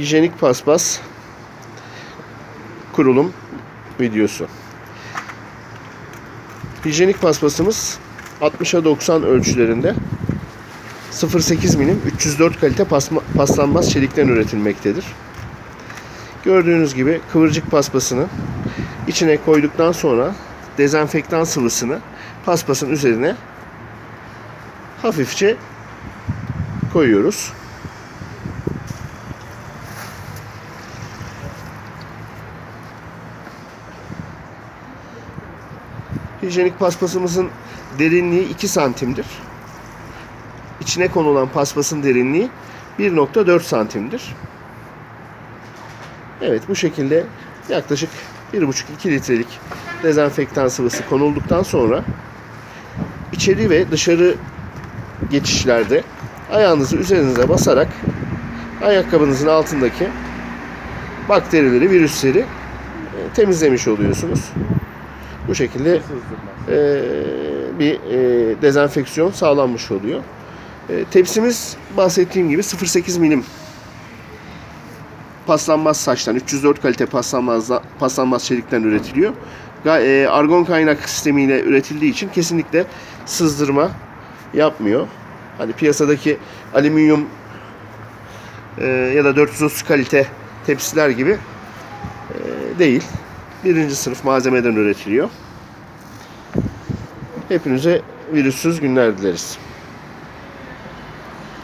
Hijyenik paspas kurulum videosu. Hijyenik paspasımız 60'a 90 ölçülerinde 0.8 milim 304 kalite pasma, paslanmaz çelikten üretilmektedir. Gördüğünüz gibi kıvırcık paspasını içine koyduktan sonra dezenfektan sıvısını paspasın üzerine hafifçe koyuyoruz. Hijyenik paspasımızın derinliği 2 santimdir. İçine konulan paspasın derinliği 1.4 santimdir. Evet bu şekilde yaklaşık 1.5-2 litrelik dezenfektan sıvısı konulduktan sonra içeri ve dışarı geçişlerde ayağınızı üzerinize basarak ayakkabınızın altındaki bakterileri, virüsleri e, temizlemiş oluyorsunuz. Bu şekilde e, bir e, dezenfeksiyon sağlanmış oluyor. E, tepsimiz bahsettiğim gibi 0.8 milim paslanmaz saçtan, 304 kalite paslanmaz, paslanmaz çelikten üretiliyor. E, argon kaynak sistemiyle üretildiği için kesinlikle sızdırma yapmıyor. Hani piyasadaki alüminyum e, ya da 430 kalite tepsiler gibi e, değil. Birinci sınıf malzemeden üretiliyor. Hepinize virüssüz günler dileriz.